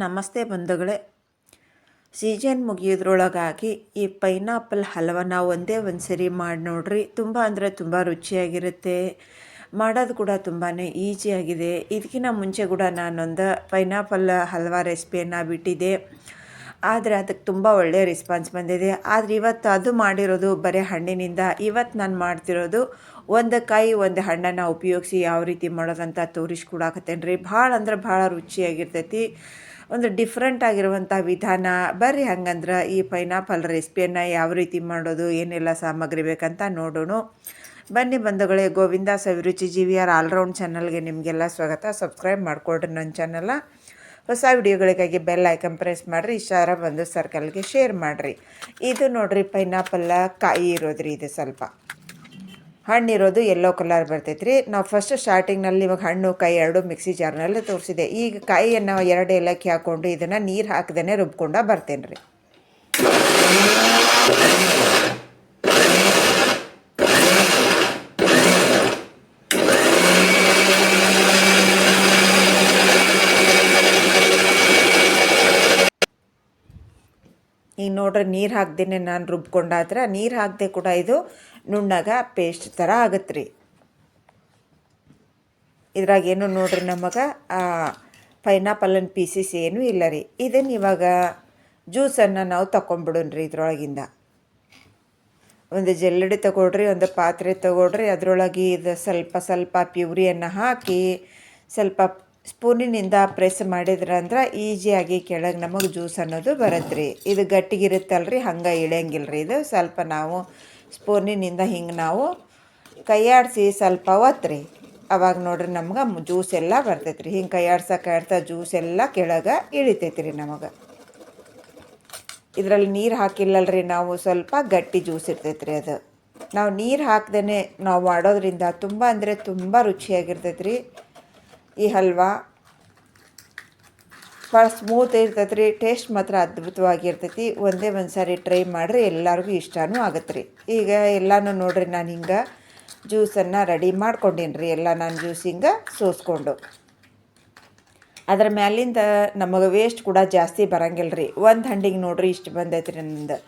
ನಮಸ್ತೆ ಬಂಧುಗಳೇ. ಸೀಸನ್ ಮುಗಿಯೋದ್ರೊಳಗಾಗಿ ಈ ಪೈನಾಪಲ್ ಹಲ್ವನ ಒಂದೇ ಒಂದು ಸರಿ ಮಾಡಿ ನೋಡ್ರಿ. ತುಂಬ ಅಂದರೆ ತುಂಬ ರುಚಿಯಾಗಿರುತ್ತೆ. ಮಾಡೋದು ಕೂಡ ತುಂಬಾ ಈಸಿಯಾಗಿದೆ ಇದಕ್ಕಿಂತ ಮುಂಚೆ ಕೂಡ ನಾನೊಂದು ಪೈನಾಪಲ್ ಹಲ್ವ ರೆಸಿಪಿಯನ್ನು ಬಿಟ್ಟಿದ್ದೆ. ಆದರೆ ಅದಕ್ಕೆ ತುಂಬ ಒಳ್ಳೆಯ ರೆಸ್ಪಾನ್ಸ್ ಬಂದಿದೆ. ಆದರೆ ಇವತ್ತು ಅದು ಮಾಡಿರೋದು ಬರೀ ಹಣ್ಣಿನಿಂದ. ಇವತ್ತು ನಾನು ಮಾಡ್ತಿರೋದು ಒಂದು ಕಾಯಿ, ಒಂದು ಹಣ್ಣನ್ನು ಉಪಯೋಗಿಸಿ ಯಾವ ರೀತಿ ಮಾಡೋದಂತ ತೋರಿಸ್ಕೊಡಾಕತ್ತೇನೆ ರೀ ಭಾಳ ಅಂದ್ರೆ ಭಾಳ ರುಚಿಯಾಗಿರ್ತೈತಿ. ಒಂದು ಡಿಫ್ರೆಂಟ್ ಆಗಿರುವಂಥ ವಿಧಾನ. ಬರ್ರಿ ಹಂಗಂದ್ರೆ ಈ ಪೈನಾಪಲ್ ರೆಸಿಪಿಯನ್ನು ಯಾವ ರೀತಿ ಮಾಡೋದು, ಏನೆಲ್ಲ ಸಾಮಗ್ರಿ ಬೇಕಂತ ನೋಡೋಣ. ಬನ್ನಿ ಬಂಧುಗಳೇ, Govinda Saviruchi G V R all round ಚಾನಲ್ಗೆ ನಿಮಗೆಲ್ಲ ಸ್ವಾಗತ. ಸಬ್ಸ್ಕ್ರೈಬ್ ಮಾಡಿಕೊಡ್ರಿ ನನ್ನ ಚಾನಲ ಹೊಸ ವಿಡಿಯೋಗಳಿಗಾಗಿ ಬೆಲ್ ಐಕನ್ ಪ್ರೆಸ್ ಮಾಡಿರಿ ಇಷ್ಟಾರ ಬಂದು ಸರ್ಕಲ್ಗೆ ಶೇರ್ ಮಾಡಿರಿ. ಇದು ನೋಡಿರಿ ಪೈನಾಪಲ್ಲ ಕಾಯಿ ಇರೋದ್ರಿ, ಇದು ಸ್ವಲ್ಪ. ಹಣ್ಣಿರೋದು ಎಲ್ಲೋ ಕಲರ್ ಬರ್ತೈತೆ ರೀ ನಾವು ಫಸ್ಟ್ ಸ್ಟಾರ್ಟಿಂಗ್ನಲ್ಲಿ ಇವಾಗ ಹಣ್ಣು ಕೈ ಎರಡು ಮಿಕ್ಸಿ ಜಾರ್ನಲ್ಲಿ ತೋರಿಸಿದೆ. ಈಗ ಕಾಯಿಯನ್ನು ಎರಡು ಏಲಕ್ಕಿ ಹಾಕ್ಕೊಂಡು ಇದನ್ನು ನೀರು ಹಾಕ್ದೇ ರುಬ್ಕೊಂಡ ಬರ್ತೇನೆ ರೀ ಈಗ ನೋಡ್ರಿ ನೀರು ಹಾಕ್ದೇ ನಾನು ರುಬ್ಕೊಂಡಾದ್ರೆ ನೀರು ಹಾಕದೆ ಕೂಡ ಇದು ನುಣ್ಣಗ ಪೇಸ್ಟ್ ಥರ ಆಗತ್ತೆ ರೀ ಇದ್ರಾಗ ಏನು ನೋಡ್ರಿ ನಮಗೆ ಪೈನಾಪಲನ್ ಪೀಸಸ್ ಏನೂ ಇಲ್ಲ ರೀ. ಇದನ್ನು ಇವಾಗ ಜ್ಯೂಸನ್ನು ನಾವು ತಗೊಂಬಿಡೋಣ್ರಿ ಇದ್ರೊಳಗಿಂದ. ಒಂದು ಜಲ್ಲಡಿ ತಗೊಳ್ರಿ, ಒಂದು ಪಾತ್ರೆ ತಗೊಳ್ರಿ, ಅದರೊಳಗೆ ಇದು ಸ್ವಲ್ಪ ಸ್ವಲ್ಪ ಪ್ಯೂರಿಯನ್ನು ಹಾಕಿ, ಸ್ವಲ್ಪ ಸ್ಪೂನಿನಿಂದ ಪ್ರೆಸ್ ಮಾಡಿದ್ರಂದ್ರೆ ಈಸಿಯಾಗಿ ಕೆಳಗೆ ನಮಗೆ ಜ್ಯೂಸ್ ಅನ್ನೋದು ಬರುತ್ತೆ ರೀ ಇದು ಗಟ್ಟಿಗಿರುತ್ತಲ್ರಿ, ಹಂಗೆ ಇಳಿಯಂಗಿಲ್ಲ ರೀ ಇದು ಸ್ವಲ್ಪ ನಾವು ಸ್ಪೂನಿನಿಂದ ಹಿಂಗೆ ನಾವು ಕೈಯಾಡಿಸಿ ಸ್ವಲ್ಪ ಒತ್ರಿ ಅವಾಗ ನೋಡ್ರಿ ನಮ್ಗೆ ಜ್ಯೂಸ್ ಎಲ್ಲ ಬರ್ತೈತೆ ರೀ ಹಿಂಗೆ ಕೈಯಾಡ್ಸ ಆಡ್ತಾ ಜ್ಯೂಸ್ ಎಲ್ಲ ಕೆಳಗೆ ಇಳಿತೈತೆ ರೀ ನಮಗೆ. ಇದರಲ್ಲಿ ನೀರು ಹಾಕಿಲ್ಲಲ್ರಿ, ನಾವು ಸ್ವಲ್ಪ ಗಟ್ಟಿ ಜ್ಯೂಸ್ ಇರ್ತೈತೆ ರೀ ಅದು. ನಾವು ನೀರು ಹಾಕ್ದೇ ನಾವು ಮಾಡೋದ್ರಿಂದ ತುಂಬ ಅಂದರೆ ತುಂಬ ರುಚಿಯಾಗಿರ್ತೈತೆ ರೀ ಈ ಹಲ್ವಾ ಭಾಳ ಸ್ಮೂತ್ ಇರ್ತೈತೆ ರೀ ಟೇಸ್ಟ್ ಮಾತ್ರ ಅದ್ಭುತವಾಗಿರ್ತೈತಿ. ಒಂದೇ ಒಂದು ಸಾರಿ ಟ್ರೈ ಮಾಡಿರಿ ಎಲ್ಲರಿಗೂ ಇಷ್ಟನೂ ಆಗತ್ತೆ ರೀ ಈಗ ಎಲ್ಲನೂ ನೋಡಿರಿ, ನಾನು ಹಿಂಗೆ ಜ್ಯೂಸನ್ನು ರೆಡಿ ಮಾಡ್ಕೊಂಡೀನಿ ರೀ ಎಲ್ಲ ನಾನು ಜ್ಯೂಸ್ ಹಿಂಗೆ ಸೋಸ್ಕೊಂಡು. ಅದ್ರ ಮ್ಯಾಲಿಂದ ನಮಗೆ ವೇಸ್ಟ್ ಕೂಡ ಜಾಸ್ತಿ ಬರಂಗಿಲ್ಲ ರೀ ಒಂದು ಹಂಡಿಗೆ ನೋಡ್ರಿ, ಇಷ್ಟು ಬಂದೈತೆ ರೀ ನಂದು.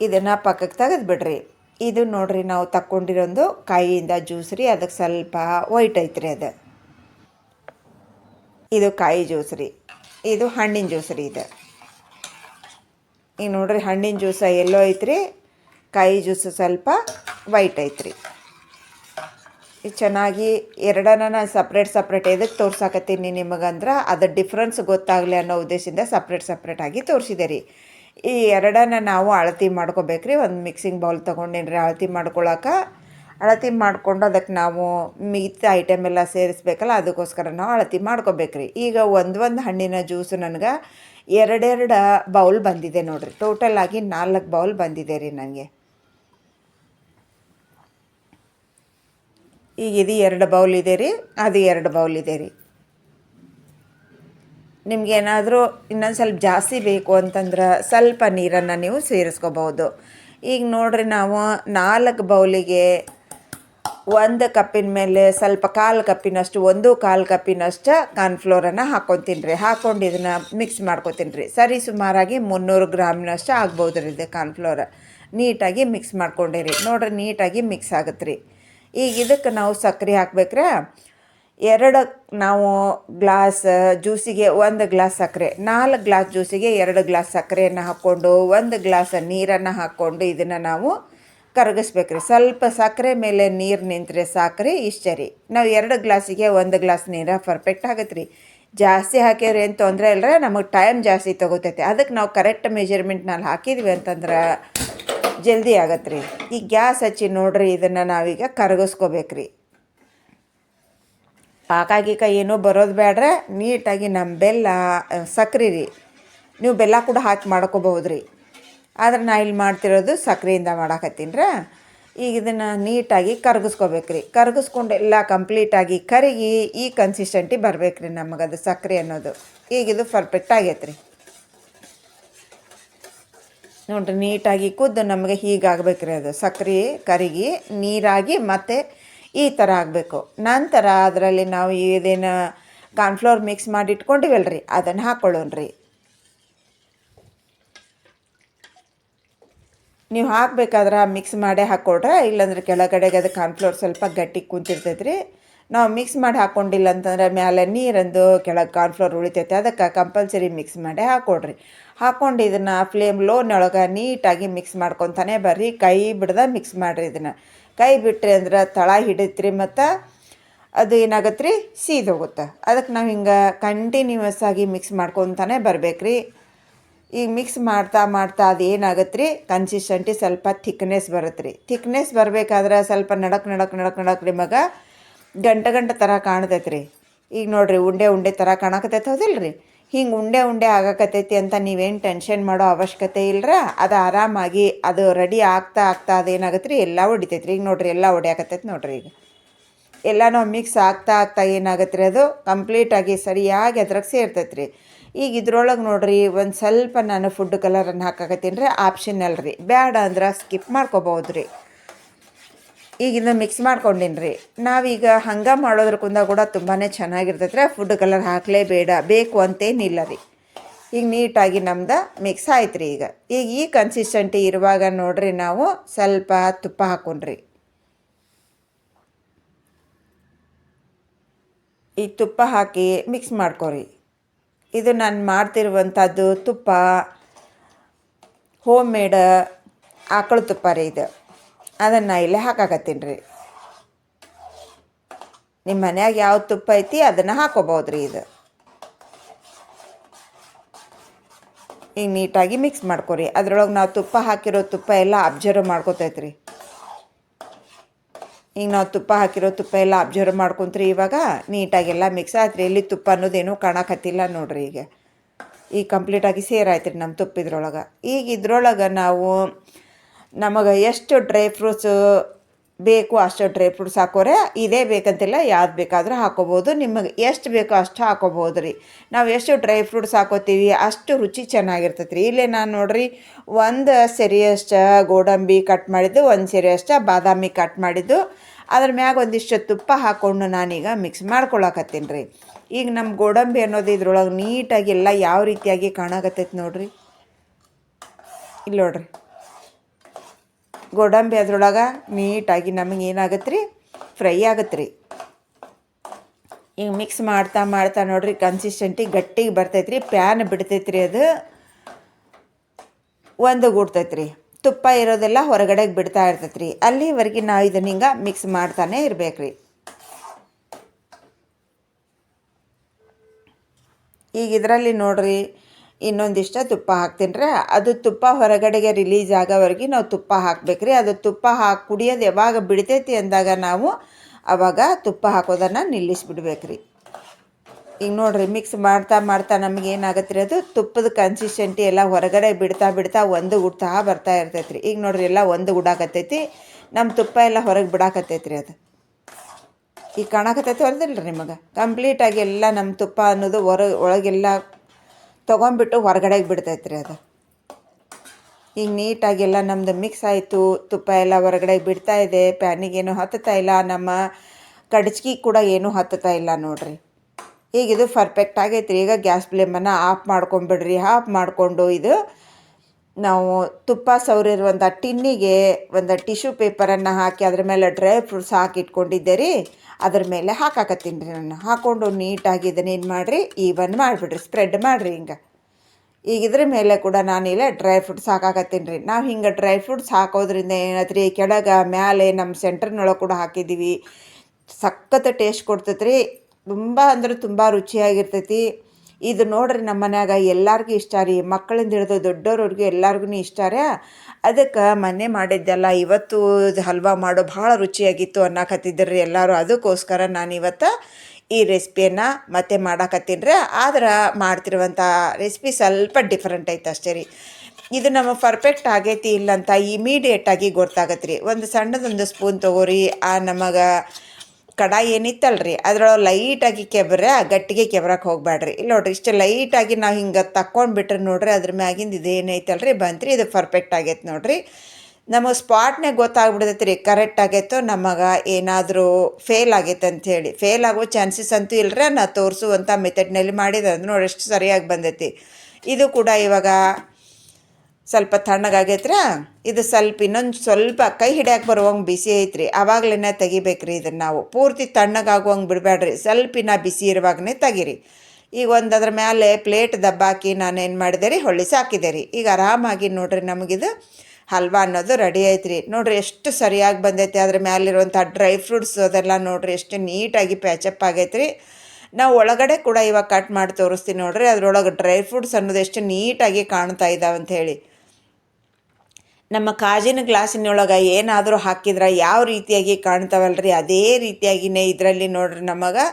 ಇದನ್ನು ಪಕ್ಕಕ್ಕೆ ತೆಗೆದು ಬಿಡ್ರಿ ಇದು ನೋಡ್ರಿ, ನಾವು ತಕ್ಕೊಂಡಿರೋದು ಕಾಯಿಯಿಂದ ಜ್ಯೂಸ್ ರೀ ಅದಕ್ಕೆ ಸ್ವಲ್ಪ ವೈಟ್ ಐತ್ರಿ ಅದು. ಇದು ಕಾಯಿ ಜ್ಯೂಸ್ ರೀ. ಇದು ಹಣ್ಣಿನ ಜ್ಯೂಸ್ ರೀ ಇದು. ಈಗ ನೋಡ್ರಿ ಹಣ್ಣಿನ ಜ್ಯೂಸ ಎಲ್ಲೋ ಐತ್ರಿ, ಕಾಯಿ ಜ್ಯೂಸು ಸ್ವಲ್ಪ ವೈಟ್ ಐತ್ರಿ. ಇದು ಚೆನ್ನಾಗಿ ಎರಡನ್ನ ನಾನು ಸಪ್ರೇಟ್ ಸಪ್ರೇಟ್ ಎದಕ್ಕೆ ತೋರ್ಸಾಕತ್ತೀನಿ ನಿಮಗಂದ್ರೆ ಅದು ಡಿಫ್ರೆನ್ಸ್ ಗೊತ್ತಾಗಲಿ ಅನ್ನೋ ಉದ್ದೇಶದಿಂದ ಸಪ್ರೇಟ್ ಸಪ್ರೇಟಾಗಿ ತೋರಿಸಿದೆ ರೀ. ಈ ಎರಡನ್ನ ನಾವು ಅಳತಿ ಮಾಡ್ಕೋಬೇಕ್ರಿ, ಒಂದು ಮಿಕ್ಸಿಂಗ್ ಬೌಲ್ ತೊಗೊಂಡೇನ್ರಿ, ಅಳತಿ ಮಾಡ್ಕೊಳಕ್ಕೆ ಅಳತಿ ಮಾಡಿಕೊಂಡು ಅದಕ್ಕೆ ನಾವು ಮಿಗತ ಐಟಮ್ ಎಲ್ಲ ಸೇರಿಸ್ಬೇಕಲ್ಲ, ಅದಕ್ಕೋಸ್ಕರ ನಾವು ಅಳತಿ ಮಾಡ್ಕೋಬೇಕ್ರಿ. ಈಗ ಒಂದು ಒಂದು ಹಣ್ಣಿನ ಜ್ಯೂಸು ನನಗೆ ಎರಡೆರಡು ಬೌಲ್ ಬಂದಿದೆ ನೋಡಿರಿ. ಟೋಟಲ್ ಆಗಿ ನಾಲ್ಕು ಬೌಲ್ ಬಂದಿದೆ ರೀ ನನಗೆ ಈಗ ಇದು ಎರಡು ಬೌಲ್ ಇದೆ ರೀ, ಅದು ಎರಡು ಬೌಲ್ ಇದೆ ರೀ. ನಿಮ್ಗೇನಾದರೂ ಇನ್ನೊಂದು ಸ್ವಲ್ಪ ಜಾಸ್ತಿ ಬೇಕು ಅಂತಂದ್ರೆ ಸ್ವಲ್ಪ ನೀರನ್ನು ನೀವು ಸೇರಿಸ್ಕೋಬೋದು ಈಗ ನೋಡ್ರಿ ನಾವು ನಾಲ್ಕು ಬೌಲಿಗೆ ಒಂದು ಕಪ್ಪಿನ ಮೇಲೆ ಸ್ವಲ್ಪ ಕಾಲು ಕಪ್ಪಿನಷ್ಟು, ಒಂದು ಕಾಲು ಕಪ್ಪಿನಷ್ಟು ಕಾರ್ನ್ಫ್ಲೋರನ್ನು ಹಾಕ್ಕೊತೀನಿ ರೀ ಹಾಕ್ಕೊಂಡು ಇದನ್ನು ಮಿಕ್ಸ್ ಮಾಡ್ಕೊತೀನಿ ರೀ ಸರಿ, ಸುಮಾರಾಗಿ ಮುನ್ನೂರು ಗ್ರಾಮ್ನಷ್ಟು ಆಗ್ಬೋದು ರೀ ಇದು ಕಾರ್ನ್ಫ್ಲೋರ್. ನೀಟಾಗಿ ಮಿಕ್ಸ್ ಮಾಡ್ಕೊಂಡಿರಿ. ನೋಡ್ರಿ, ನೀಟಾಗಿ ಮಿಕ್ಸ್ ಆಗುತ್ತೆ ರೀ ಈಗ ಇದಕ್ಕೆ ನಾವು ಸಕ್ಕರೆ ಹಾಕ್ಬೇಕ್ರೆ, ಎರಡು ನಾವು ಗ್ಲಾಸ್ ಜ್ಯೂಸಿಗೆ ಒಂದು ಗ್ಲಾಸ್ ಸಕ್ಕರೆ ನಾಲ್ಕು ಗ್ಲಾಸ್ ಜ್ಯೂಸಿಗೆ ಎರಡು ಗ್ಲಾಸ್ ಸಕ್ಕರೆಯನ್ನು ಹಾಕ್ಕೊಂಡು, ಒಂದು ಗ್ಲಾಸ್ ನೀರನ್ನು ಹಾಕ್ಕೊಂಡು ಇದನ್ನು ನಾವು ಕರಗಿಸ್ಬೇಕ್ರಿ. ಸ್ವಲ್ಪ ಸಕ್ಕರೆ ಮೇಲೆ ನೀರು ನಿಂತರೆ ಸಕ್ಕರೆ ಇಷ್ಟೇ ರೀ ನಾವು ಎರಡು ಗ್ಲಾಸಿಗೆ ಒಂದು ಗ್ಲಾಸ್ ನೀರು ಪರ್ಫೆಕ್ಟ್ ಆಗತ್ತೆ ರೀ ಜಾಸ್ತಿ ಹಾಕ್ಯವ್ರಿ ಏನು ತೊಂದರೆ ಇಲ್ಲರೆ ನಮಗೆ ಟೈಮ್ ಜಾಸ್ತಿ ತೊಗೋತೈತೆ. ಅದಕ್ಕೆ ನಾವು ಕರೆಕ್ಟ್ ಮೆಜರ್ಮೆಂಟ್ನಲ್ಲಿ ಹಾಕಿದ್ವಿ ಅಂತಂದ್ರೆ ಜಲ್ದಿ ಆಗತ್ತೆ ರೀ ಈ ಗ್ಯಾಸ್ ಹಚ್ಚಿ ನೋಡ್ರಿ, ಇದನ್ನು ನಾವೀಗ ಕರಗಿಸ್ಕೋಬೇಕ್ರಿ. ಪಾಕ ಗೀಕ ಏನೂ ಬರೋದು ಬೇಡ್ರೆ ನೀಟಾಗಿ ನಮ್ಮ ಬೆಲ್ಲ ಸಕ್ರೆ ರೀ ನೀವು ಬೆಲ್ಲ ಕೂಡ ಹಾಕಿ ಮಾಡ್ಕೋಬಹುದು ರೀ ಆದ್ರೆ ನಾ ಇಲ್ಲಿ ಮಾಡ್ತಿರೋದು ಸಕ್ಕರೆಯಿಂದ ರೀ ಈಗ ಇದನ್ನು ನೀಟಾಗಿ ಕರಗಿಸ್ಕೋಬೇಕು ರೀ ಕರಗಿಸ್ಕೊಂಡು ಎಲ್ಲ ಕಂಪ್ಲೀಟಾಗಿ ಕರಗಿ ಈ ಕನ್ಸಿಸ್ಟೆಂಟಿ ಬರ್ಬೇಕು ರೀ ಅದು ಸಕ್ಕರೆ ಅನ್ನೋದು. ಈಗ ಇದು ಪರ್ಫೆಕ್ಟ್ ಆಗೈತೆ ರೀ ನೋಡ್ರಿ, ನೀಟಾಗಿ ಕುದ್ದು ನಮಗೆ ಹೀಗಾಗ್ಬೇಕು ರೀ ಅದು. ಸಕ್ಕರೆ ಕರಗಿ ನೀರಾಗಿ ಮತ್ತು ಈ ಥರ ಆಗಬೇಕು. ನಂತರ ಅದರಲ್ಲಿ ನಾವು ಇದೇನು ಕಾರ್ನ್ಫ್ಲೋರ್ ಮಿಕ್ಸ್ ಮಾಡಿ ಇಟ್ಕೊಂಡಿವಲ್ರಿ ಅದನ್ನು ಹಾಕ್ಕೊಳ್ಳೋಣ್ರಿ ನೀವು ಹಾಕಬೇಕಾದ್ರೆ ಮಿಕ್ಸ್ ಮಾಡೇ ಹಾಕ್ಕೊಡ್ರೆ, ಇಲ್ಲಾಂದ್ರೆ ಕೆಳಗಡೆಗೆ ಅದು ಕಾರ್ನ್ಫ್ಲೋರ್ ಸ್ವಲ್ಪ ಗಟ್ಟಿ ಕುಂತಿರ್ತೈತೆ ರೀ ನಾವು ಮಿಕ್ಸ್ ಮಾಡಿ ಹಾಕ್ಕೊಂಡಿಲ್ಲ ಅಂತಂದ್ರೆ ಮ್ಯಾಲೆ ನೀರಂದು ಕೆಳಗೆ ಕಾರ್ನ್ಫ್ಲೋರ್ ಉಳಿತೈತೆ, ಅದಕ್ಕೆ ಕಂಪಲ್ಸರಿ ಮಿಕ್ಸ್ ಮಾಡೇ ಹಾಕ್ಕೊಡ್ರಿ. ಹಾಕ್ಕೊಂಡು ಇದನ್ನು ಫ್ಲೇಮ್ ಲೋನೊಳಗೆ ನೀಟಾಗಿ ಮಿಕ್ಸ್ ಮಾಡ್ಕೊತಾನೆ ಬರ್ರಿ. ಕೈ ಬಿಡ್ದ ಮಿಕ್ಸ್ ಮಾಡಿರಿ ಇದನ್ನು. ಕೈ ಬಿಟ್ರಿ ಅಂದ್ರೆ ತಳ ಹಿಡಿತ್ರಿ ಮತ್ತು ಅದು ಏನಾಗತ್ತೆ ರೀ ಸೀದೋಗುತ್ತೆ. ಅದಕ್ಕೆ ನಾವು ಹಿಂಗೆ ಕಂಟಿನ್ಯೂಯಸ್ ಆಗಿ ಮಿಕ್ಸ್ ಮಾಡ್ಕೊತಾನೆ ಬರ್ಬೇಕ್ರಿ. ಈಗ ಮಿಕ್ಸ್ ಮಾಡ್ತಾ ಮಾಡ್ತಾ ಅದು ಏನಾಗತ್ತೆ ರೀ ಕನ್ಸಿಸ್ಟೆಂಟಿ ಸ್ವಲ್ಪ ಥಿಕ್ನೆಸ್ ಬರುತ್ತೆ ರೀ ಥಿಕ್ನೆಸ್ ಬರಬೇಕಾದ್ರೆ ಸ್ವಲ್ಪ ನಡಕ್ ನಡಕ್ ನಡಕ್ ನಡಕ್ ನಿಮಗೆ ಗಂಟೆ ಗಂಟೆ ಥರ ಕಾಣ್ತೈತೆ ರೀ ಈಗ ನೋಡಿರಿ ಉಂಡೆ ಉಂಡೆ ಥರ ಕಾಣಕತ್ತೈತೆ ಹೌದಿಲ್ಲ ರೀ ಹಿಂಗೆ ಉಂಡೆ ಉಂಡೆ ಆಗಕತ್ತೈತಿ ಅಂತ ನೀವೇನು ಟೆನ್ಷನ್ ಮಾಡೋ ಅವಶ್ಯಕತೆ ಇಲ್ಲರ ಅದು ಆರಾಮಾಗಿ ಅದು ರೆಡಿ ಆಗ್ತಾ ಆಗ್ತಾ ಅದೇನಾಗತ್ತೆ ರೀ ಎಲ್ಲ ಹೊಡಿತೈತೆ ರೀ ಈಗ ನೋಡಿರಿ ಎಲ್ಲ ಹೊಡಿಯಾಕತ್ತೈತೆ ನೋಡಿರಿ ಈಗ. ಎಲ್ಲನೂ ಮಿಕ್ಸ್ ಆಗ್ತಾ ಆಗ್ತಾ ಏನಾಗತ್ತೆ ರೀ ಅದು ಕಂಪ್ಲೀಟಾಗಿ ಸರಿಯಾಗಿ ಅದ್ರಾಗ ಸೇರ್ತೈತೆ ರೀ ಈಗ ಇದ್ರೊಳಗೆ ನೋಡ್ರಿ, ಒಂದು ಸ್ವಲ್ಪ ನಾನು ಫುಡ್ ಕಲರನ್ನು ಹಾಕಾಕತ್ತೀನಿ ರೀ ಆಪ್ಷನಲ್ ರೀ. ಬೇಡ ಅಂದ್ರೆ ಸ್ಕಿಪ್ ಮಾಡ್ಕೋಬೋದು ರೀ ಈಗ ಇದನ್ನ ಮಿಕ್ಸ್ ಮಾಡ್ಕೊಂಡಿನಿ ರೀ. ನಾವೀಗ ಹಂಗೆ ಮಾಡೋದ್ರಕ್ಕಿಂತ ಕೂಡ ತುಂಬಾ ಚೆನ್ನಾಗಿರ್ತೈತೆ ರೀ ಫುಡ್ ಕಲರ್ ಹಾಕಲೇಬೇಡ ಬೇಕು ಅಂತೇನಿಲ್ಲ ರೀ. ಈಗ ನೀಟಾಗಿ ನಮ್ದು ಮಿಕ್ಸ್ ಆಯ್ತು ರೀ ಈಗ. ಈಗ ಈ ಕನ್ಸಿಸ್ಟೆಂಟಿ ಇರುವಾಗ ನೋಡ್ರಿ ನಾವು ಸ್ವಲ್ಪ ತುಪ್ಪ ಹಾಕೊಂಡ್ರಿ ಈ ತುಪ್ಪ ಹಾಕಿ ಮಿಕ್ಸ್ ಮಾಡ್ಕೊರಿ. ಇದು ನಾನು ಮಾಡ್ತಿರುವಂಥದ್ದು ತುಪ್ಪ ಹೋಮ್ ಮೇಡ ಆಕಳು ತುಪ್ಪ ರೀ ಇದು. ಅದನ್ನು ಇಲ್ಲೇ ಹಾಕಾಕತ್ತೀನಿ ರೀ. ನಿಮ್ಮ ಮನ್ಯಾಗ ಯಾವ ತುಪ್ಪ ಐತಿ ಅದನ್ನು ಹಾಕೋಬೋದು ರೀ ಇದು. ಈಗ ನೀಟಾಗಿ ಮಿಕ್ಸ್ ಮಾಡ್ಕೊರಿ. ಅದರೊಳಗೆ ನಾವು ತುಪ್ಪ ಹಾಕಿರೋ ತುಪ್ಪ ಎಲ್ಲ ಅಬ್ಸರ್ವ್ ಮಾಡ್ಕೋತೈತೆ ಈಗ ನಾವು ತುಪ್ಪ ಹಾಕಿರೋ ತುಪ್ಪ ಎಲ್ಲ ಅಬ್ಸರ್ವ್ ಮಾಡ್ಕೊಂತ್ರಿ ಇವಾಗ. ನೀಟಾಗೆಲ್ಲ ಮಿಕ್ಸ್ ಆಯ್ತು ಎಲ್ಲಿ ತುಪ್ಪ ಅನ್ನೋದೇನು ಕಾಣಕತ್ತಿಲ್ಲ ನೋಡ್ರಿ ಈಗ. ಈಗ ಕಂಪ್ಲೀಟಾಗಿ ಸೇರಾಯ್ತು ರೀ ನಮ್ಮ ತುಪ್ಪ ಇದ್ರೊಳಗೆ. ಈಗ ಇದ್ರೊಳಗೆ ನಾವು ನಮಗೆ ಎಷ್ಟು ಡ್ರೈ ಫ್ರೂಟ್ಸು ಬೇಕು ಅಷ್ಟು ಡ್ರೈ ಫ್ರೂಟ್ಸ್ ಹಾಕೋರೆ, ಇದೇ ಬೇಕಂತಿಲ್ಲ, ಯಾವ್ದು ಬೇಕಾದರೂ ಹಾಕೋಬೋದು. ನಿಮಗೆ ಎಷ್ಟು ಬೇಕೋ ಅಷ್ಟು ಹಾಕೋಬೋದು ರೀ. ನಾವು ಎಷ್ಟು ಡ್ರೈ ಫ್ರೂಟ್ಸ್ ಹಾಕೋತೀವಿ, ಅಷ್ಟು ರುಚಿ ಚೆನ್ನಾಗಿರ್ತೈತೆ ರೀ. ಇಲ್ಲೇ ನಾನು ನೋಡ್ರಿ, ಒಂದು ಸೆರೆಯಷ್ಟು ಗೋಡಂಬಿ ಕಟ್ ಮಾಡಿದ್ದು, ಒಂದು ಸೆರಿಯಷ್ಟು ಬಾದಾಮಿ ಕಟ್ ಮಾಡಿದ್ದು. ಅದ್ರ ಮ್ಯಾಗ ಒಂದಿಷ್ಟು ತುಪ್ಪ ಹಾಕ್ಕೊಂಡು ನಾನೀಗ ಮಿಕ್ಸ್ ಮಾಡ್ಕೊಳಕತ್ತೀನಿ ರೀ. ಈಗ ನಮ್ಮ ಗೋಡಂಬಿ ಅನ್ನೋದು ಇದ್ರೊಳಗೆ ನೀಟಾಗಿ ಎಲ್ಲ ಯಾವ ರೀತಿಯಾಗಿ ಕಾಣಕತ್ತೈತೆ ನೋಡ್ರಿ. ಇಲ್ಲಿ ನೋಡ್ರಿ. ಗೋಡಂಬಿ ಅದ್ರೊಳಗೆ ನೀಟಾಗಿ ನಮಗೆ ಏನಾಗತ್ತೆ ರೀ ಫ್ರೈ ಆಗತ್ತೆ ರೀ ಈಗ ಮಿಕ್ಸ್ ಮಾಡ್ತಾ ಮಾಡ್ತಾ ನೋಡ್ರಿ ಕನ್ಸಿಸ್ಟೆಂಟಿ ಗಟ್ಟಿಗೆ ಬರ್ತೈತೆ ರೀ ಪ್ಯಾನ್ ಬಿಡ್ತೈತೆ ರೀ ಅದು. ಒಂದು ಗೂಡ್ತೈತೆ ರೀ ತುಪ್ಪ ಇರೋದೆಲ್ಲ ಹೊರಗಡೆಗೆ ಬಿಡ್ತಾ ಇರ್ತೈತೆ ರೀ ಅಲ್ಲಿವರೆಗೆ ನಾವು ಇದನ್ನ ಹಿಂಗೆ ಮಿಕ್ಸ್ ಮಾಡ್ತಾನೆ ಇರ್ಬೇಕು ರೀ ಈಗ ಇದರಲ್ಲಿ ನೋಡ್ರಿ ಇನ್ನೊಂದಿಷ್ಟು ತುಪ್ಪ ಹಾಕ್ತೀನಿ ರೀ ಅದು ತುಪ್ಪ ಹೊರಗಡೆಗೆ ರಿಲೀಸ್ ಆಗೋವರೆಗೆ ನಾವು ತುಪ್ಪ ಹಾಕಬೇಕ್ರಿ. ಅದು ತುಪ್ಪ ಹಾಕಿ ಕುಡಿಯೋದು ಯಾವಾಗ ಬಿಡ್ತೈತಿ ಅಂದಾಗ ನಾವು ಅವಾಗ ತುಪ್ಪ ಹಾಕೋದನ್ನು ನಿಲ್ಲಿಸ್ಬಿಡ್ಬೇಕ್ರಿ. ಈಗ ನೋಡ್ರಿ ಮಿಕ್ಸ್ ಮಾಡ್ತಾ ಮಾಡ್ತಾ ನಮ್ಗೆ ಏನಾಗತ್ತೆ ರೀ ಅದು? ತುಪ್ಪದ ಕನ್ಸಿಸ್ಟೆಂಟಿ ಎಲ್ಲ ಹೊರಗಡೆ ಬಿಡ್ತಾ ಬಿಡ್ತಾ ಒಂದು ಗುಡ್ತಾ ಬರ್ತಾ ಇರ್ತೈತೆ ರೀ ಈಗ ನೋಡ್ರಿ, ಎಲ್ಲ ಒಂದು ಗುಡಾಕತ್ತೈತಿ ನಮ್ಮ ತುಪ್ಪ ಎಲ್ಲ ಹೊರಗೆ ಬಿಡಾಕತ್ತೈತಿ ರೀ ಅದು. ಈಗ ಕಾಣಕತ್ತೈತಿ ಹೊರದಿಲ್ಲ ರೀ ನಿಮಗೆ ಕಂಪ್ಲೀಟಾಗಿ ಎಲ್ಲ ನಮ್ಮ ತುಪ್ಪ ಅನ್ನೋದು ಹೊರ ಒಳಗೆಲ್ಲ ತೊಗೊಂಬಿಟ್ಟು ಹೊರಗಡೆಗೆ ಬಿಡ್ತೈತೆ ರೀ ಅದು ಈಗ ನೀಟಾಗೆಲ್ಲ ನಮ್ಮದು ಮಿಕ್ಸ್ ಆಯಿತು. ತುಪ್ಪ ಎಲ್ಲ ಹೊರಗಡೆ ಬಿಡ್ತಾ ಇದೆ. ಪ್ಯಾನಿಗೇನು ಹತ್ತುತ್ತಾ ಇಲ್ಲ. ನಮ್ಮ ಕಡ್ಚಿಗೆ ಕೂಡ ಏನೂ ಹತ್ತುತ್ತಾ ಇಲ್ಲ ನೋಡಿರಿ. ಈಗ ಇದು ಪರ್ಫೆಕ್ಟ್ ಆಗೈತೆ ಈಗ ಗ್ಯಾಸ್ ಫ್ಲೇಮನ್ನು ಆಫ್ ಮಾಡ್ಕೊಂಬಿಡ್ರಿ ಆಫ್ ಮಾಡಿಕೊಂಡು ಇದು ನಾವು ತುಪ್ಪ ಸವರಿರುವಂಥ ಟಿನ್ನಿಗೆ ಒಂದು ಟಿಶ್ಯೂ ಪೇಪರನ್ನು ಹಾಕಿ ಅದ್ರ ಮೇಲೆ ಡ್ರೈ ಫ್ರೂಟ್ಸ್ ಹಾಕಿ ಇಟ್ಕೊಂಡಿದ್ದೆ ರೀ. ಅದ್ರ ಮೇಲೆ ಹಾಕಾಕತ್ತೀನಿ ರೀ ನಾನು. ಹಾಕ್ಕೊಂಡು ನೀಟಾಗಿ ಇದನ್ನು ಏನು ಮಾಡಿರಿ ಈವನ್ ಮಾಡಿಬಿಡ್ರಿ ಸ್ಪ್ರೆಡ್ ಮಾಡಿರಿ ಹಿಂಗೆ. ಈಗ ಇದ್ರ ಮೇಲೆ ಕೂಡ ನಾನಿಲ್ಲ ಡ್ರೈ ಫ್ರೂಟ್ಸ್ ಹಾಕಾಕತ್ತೀನಿ ರೀ. ನಾವು ಹಿಂಗೆ ಡ್ರೈ ಫ್ರೂಟ್ಸ್ ಹಾಕೋದ್ರಿಂದ ಏನಾಯ್ತು ರೀ, ಕೆಳಗೆ, ಮ್ಯಾಲೆ ನಮ್ಮ ಸೆಂಟ್ರ್ನೊಳಗೆ ಕೂಡ ಹಾಕಿದ್ದೀವಿ ಸಖತ್ ಟೇಸ್ಟ್ ಕೊಡ್ತೈತೆ ರೀ. ತುಂಬ ಅಂದ್ರೆ ತುಂಬ ರುಚಿಯಾಗಿರ್ತೈತಿ. ಇದು ನೋಡ್ರಿ ನಮ್ಮ ಮನ್ಯಾಗ ಎಲ್ಲರಿಗೂ ಇಷ್ಟ ರೀ. ಮಕ್ಕಳಿಂದ ಹಿಡಿದು ದೊಡ್ಡವ್ರವ್ರಿಗೂ ಎಲ್ಲರಿಗೂ ಇಷ್ಟ ರೀ. ಅದಕ್ಕೆ ಮೊನ್ನೆ ಮಾಡಿದ್ದೆಲ್ಲ ಇವತ್ತು ಹಲ್ವಾ ಮಾಡೋ ಭಾಳ ರುಚಿಯಾಗಿತ್ತು ಅನ್ನಕತ್ತಿದ್ದರು ರೀ ಎಲ್ಲರೂ. ಅದಕ್ಕೋಸ್ಕರ ನಾನು ಇವತ್ತು ಈ ರೆಸಿಪಿಯನ್ನು ಮತ್ತೆ ಮಾಡಾಕತ್ತೀನಿ ರೀ. ಆದ್ರೆ ಮಾಡ್ತಿರುವಂಥ ರೆಸಿಪಿ ಸ್ವಲ್ಪ ಡಿಫ್ರೆಂಟ್ ಐತೆ ಅಷ್ಟೇ ರೀ. ಇದು ನಮ್ಮ ಪರ್ಫೆಕ್ಟ್ ಆಗೈತಿ ಇಲ್ಲಂತ ಇಮಿಡಿಯೇಟಾಗಿ ಗೊತ್ತಾಗತ್ತೆ ರೀ. ಒಂದು ಸಣ್ಣದೊಂದು ಸ್ಪೂನ್ ತೊಗೋರಿ. ಆ ನಮಗೆ ಕಡಾಯಿ ಏನಿತ್ತಲ್ರಿ? ಅದ್ರೊಳಗೆ ಲೈಟಾಗಿ ಕೆಬ್ರೆ ಗಟ್ಟಿಗೆ ಕೆಬ್ರಕ್ಕೆ ಹೋಗ್ಬೇಡ್ರಿ ಇಲ್ಲಿ ನೋಡ್ರಿ, ಇಷ್ಟು ಲೈಟಾಗಿ ನಾವು ಹಿಂಗೆ ತಕ್ಕೊಂಡ್ಬಿಟ್ರೆ ನೋಡ್ರಿ, ಅದ್ರ ಮ್ಯಾಗಿಂದ ಇದೇನೈತಲ್ರಿ ಬಂತ್ರಿ, ಇದು ಪರ್ಫೆಕ್ಟ್ ಆಗೈತೆ ನೋಡ್ರಿ. ನಮಗೆ ಸ್ಪಾಟ್ನಾಗ ಗೊತ್ತಾಗ್ಬಿಡ್ತೈತೆ ರೀ ಕರೆಕ್ಟ್ ಆಗೈತೋ, ನಮಗೆ ಏನಾದರೂ ಫೇಲ್ ಆಗೈತೆ ಅಂಥೇಳಿ ಫೇಲ್ ಆಗೋ ಚಾನ್ಸಸ್ ಅಂತೂ ಇಲ್ಲರ ನಾ ತೋರಿಸುವಂಥ ಮೆಥಡ್ನಲ್ಲಿ ಮಾಡಿದ್ರೆ ನೋಡಿ ಎಷ್ಟು ಸರಿಯಾಗಿ ಬಂದೈತಿ. ಇದು ಕೂಡ ಇವಾಗ ಸ್ವಲ್ಪ ತಣ್ಣಗಾಗೈತ್ರ ಇದು ಸ್ವಲ್ಪ ಇನ್ನೊಂದು ಸ್ವಲ್ಪ ಕೈ ಹಿಡ್ಯಾಕೆ ಬರುವಂಗೆ ಬಿಸಿ ಐತ್ರಿ. ಆವಾಗಲೇ ತೆಗಿಬೇಕ್ರಿ ಇದನ್ನು ನಾವು. ಪೂರ್ತಿ ತಣ್ಣಗಾಗುವಂಗೆ ಬಿಡಬೇಡ್ರಿ ಸ್ವಲ್ಪ ಇನ್ನ ಬಿಸಿ ಇರುವಾಗನೇ ತೆಗೀರಿ. ಈಗ ಒಂದು ಅದ್ರ ಮೇಲೆ ಪ್ಲೇಟ್ ದಬ್ಬಾಕಿ ನಾನು ಏನು ಮಾಡಿದೆ ರೀ? ಹೊಳ್ಳಿ ಸಾಕಿದೆ ರೀ. ಈಗ ಆರಾಮಾಗಿ ನೋಡ್ರಿ ನಮಗಿದು ಹಲ್ವಾ ಅನ್ನೋದು ರೆಡಿ ಐತ್ರಿ. ನೋಡ್ರಿ ಎಷ್ಟು ಸರಿಯಾಗಿ ಬಂದೈತಿ. ಅದ್ರ ಮೇಲಿರುವಂಥ ಡ್ರೈ ಫ್ರೂಟ್ಸ್ ಅದೆಲ್ಲ ನೋಡ್ರಿ ಎಷ್ಟು ನೀಟಾಗಿ ಪ್ಯಾಚಪ್ ಆಗೈತ್ರಿ. ನಾವು ಒಳಗಡೆ ಕೂಡ ಇವಾಗ ಕಟ್ ಮಾಡಿ ತೋರಿಸ್ತೀನಿ ನೋಡ್ರಿ. ಅದ್ರೊಳಗೆ ಡ್ರೈ ಫ್ರೂಟ್ಸ್ ಅನ್ನೋದು ಎಷ್ಟು ನೀಟಾಗಿ ಕಾಣ್ತಾ ಇದ್ದಾವೆ ಅಂತ ಹೇಳಿ. ನಮ್ಮ ಕಾಜಿನ ಗ್ಲಾಸಿನೊಳಗೆ ಏನಾದರೂ ಹಾಕಿದ್ರೆ ಯಾವ ರೀತಿಯಾಗಿ ಕಾಣ್ತಾವಲ್ರಿ? ಅದೇ ರೀತಿಯಾಗಿನೇ ಇದರಲ್ಲಿ ನೋಡ್ರಿ ನಮಗೆ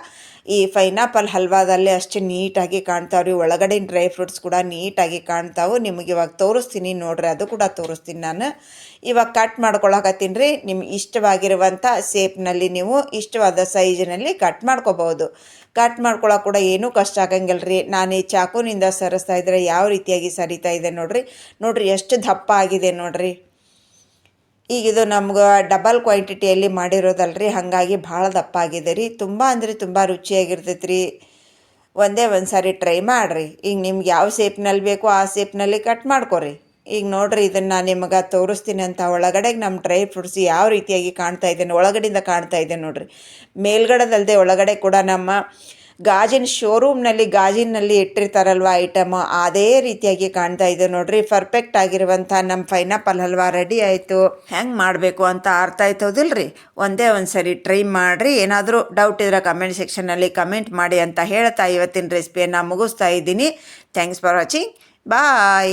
ಈ ಪೈನಾಪಲ್ ಹಲ್ವಾದಲ್ಲಿ ಅಷ್ಟು ನೀಟಾಗಿ ಕಾಣ್ತಾವ್ರಿ. ಒಳಗಡೆ ಡ್ರೈ ಫ್ರೂಟ್ಸ್ ಕೂಡ ನೀಟಾಗಿ ಕಾಣ್ತಾವೆ. ನಿಮಗೆ ಇವಾಗ ತೋರಿಸ್ತೀನಿ ನೋಡ್ರಿ. ಅದು ಕೂಡ ತೋರಿಸ್ತೀನಿ ನಾನು. ಇವಾಗ ಕಟ್ ಮಾಡ್ಕೊಳಕತ್ತೀನಿ ರೀ ನಿಮ್ಗೆ ಇಷ್ಟವಾಗಿರುವಂಥ ಸೇಪ್ನಲ್ಲಿ ನೀವು ಇಷ್ಟವಾದ ಸೈಜಿನಲ್ಲಿ ಕಟ್ ಮಾಡ್ಕೋಬೋದು ಕಟ್ ಮಾಡ್ಕೊಳಕ್ಕೆ ಕೂಡ ಏನೂ ಕಷ್ಟ ಆಗಂಗಿಲ್ಲ ರೀ ನಾನು ಈ ಚಾಕುನಿಂದ ಸರಿಸ್ತಾ ಇದ್ರೆ ಯಾವ ರೀತಿಯಾಗಿ ಸರಿತಾ ಇದೆ ನೋಡ್ರಿ. ನೋಡ್ರಿ ಎಷ್ಟು ದಪ್ಪ ಆಗಿದೆ ನೋಡ್ರಿ. ಈಗ ಇದು ನಮ್ಗೆ ಡಬಲ್ ಕ್ವಾಂಟಿಟಿಯಲ್ಲಿ ಮಾಡಿರೋದಲ್ರಿ. ಹಾಗಾಗಿ ಭಾಳ ದಪ್ಪ ಆಗಿದೆ ರೀ. ತುಂಬ ಅಂದರೆ ತುಂಬ ರುಚಿಯಾಗಿರ್ತೈತೆ ರೀ ಒಂದೇ ಒಂದು ಸಾರಿ ಟ್ರೈ ಮಾಡಿರಿ. ಈಗ ನಿಮ್ಗೆ ಯಾವ ಸೇಪ್ನಲ್ಲಿ ಬೇಕೋ ಆ ಸೇಪ್ನಲ್ಲಿ ಕಟ್ ಮಾಡ್ಕೊರಿ. ಈಗ ನೋಡ್ರಿ, ಇದನ್ನು ನಾನು ನಿಮಗೆ ತೋರಿಸ್ತೀನಿ ಅಂತ ಒಳಗಡೆಗೆ ನಮ್ಮ ಡ್ರೈ ಫ್ರೂಟ್ಸ್ ಯಾವ ರೀತಿಯಾಗಿ ಕಾಣ್ತಾ ಇದೆ ಒಳಗಡೆಯಿಂದ ಕಾಣ್ತಾ ಇದೆ ನೋಡ್ರಿ. ಮೇಲ್ಗಡೆದಲ್ಲದೆ ಒಳಗಡೆ ಕೂಡ ನಮ್ಮ ಗಾಜಿನ ಶೋರೂಮ್ನಲ್ಲಿ ಗಾಜಿನಲ್ಲಿ ಇಟ್ಟಿರ್ತಾರಲ್ವ ಐಟಮ್ ಅದೇ ರೀತಿಯಾಗಿ ಕಾಣ್ತಾ ಇದೆ ನೋಡ್ರಿ. ಪರ್ಫೆಕ್ಟ್ ಆಗಿರುವಂಥ ನಮ್ಮ ಪೈನಾಪಲ್ ಹಲ್ವಾ ರೆಡಿ ಆಯಿತು. ಹೆಂಗೆ ಮಾಡಬೇಕು ಅಂತ ಅರ್ಥ ಆಯ್ತೋದಿಲ್ರಿ ಒಂದೇ ಒಂದು ಸರಿ ಟ್ರೈ ಮಾಡಿರಿ. ಏನಾದರೂ ಡೌಟ್ ಇದ್ರೆ ಕಮೆಂಟ್ ಸೆಕ್ಷನಲ್ಲಿ ಕಮೆಂಟ್ ಮಾಡಿ ಅಂತ ಹೇಳ್ತಾ ಇವತ್ತಿನ ರೆಸಿಪಿಯನ್ನು ಮುಗಿಸ್ತಾ ಇದ್ದೀನಿ. Thanks for watching bye